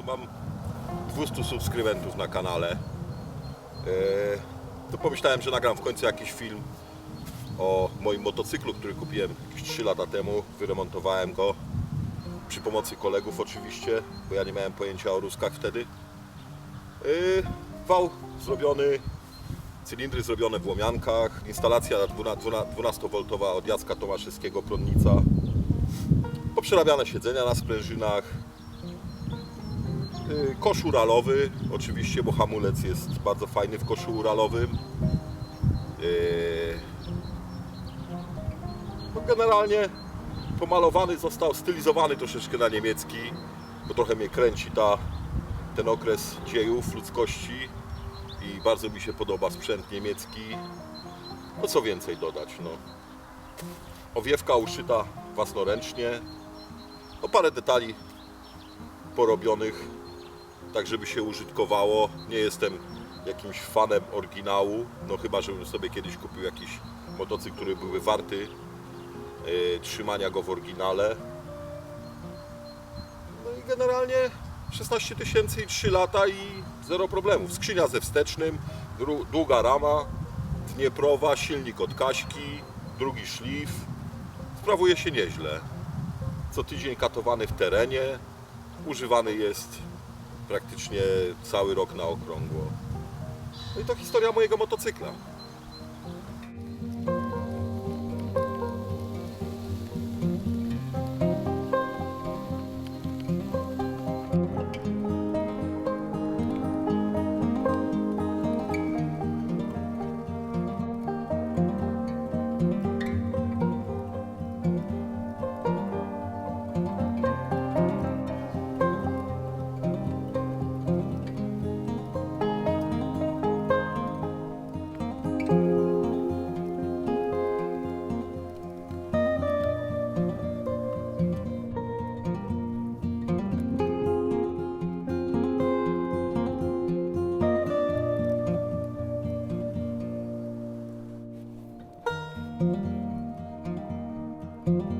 Że mam 200 subskrybentów na kanale, e, to pomyślałem, że nagram w końcu jakiś film o moim motocyklu, który kupiłem jakieś 3 lata temu. Wyremontowałem go przy pomocy kolegów oczywiście, bo ja nie miałem pojęcia o ruskach wtedy. E, Wał zrobiony, cylindry zrobione w łomiankach, instalacja 12V od Jacka Tomaszewskiego Prądnica, poprzerabiane siedzenia na sprężynach, Kosz uralowy, oczywiście, bo hamulec jest bardzo fajny w koszu uralowym. Y, No generalnie pomalowany został, stylizowany troszeczkę na niemiecki, bo trochę mnie kręci ta, ten okres dziejów ludzkości i bardzo mi się podoba sprzęt niemiecki. No co więcej dodać, no. Owiewka uszyta własnoręcznie. No parę detali porobionych tak żeby się użytkowało. Nie jestem jakimś fanem oryginału, no chyba, żebym sobie kiedyś kupił jakiś motocykl, który byłby warty e, trzymania go w oryginale. No i generalnie 16 tysięcy i 3 lata i zero problemów. Skrzynia ze wstecznym, długa rama, dnieprowa, silnik od Kaśki, drugi szlif. Sprawuje się nieźle. Co tydzień katowany w terenie, używany jest praktycznie cały rok na okrągło. No i to historia mojego motocykla. 嗯。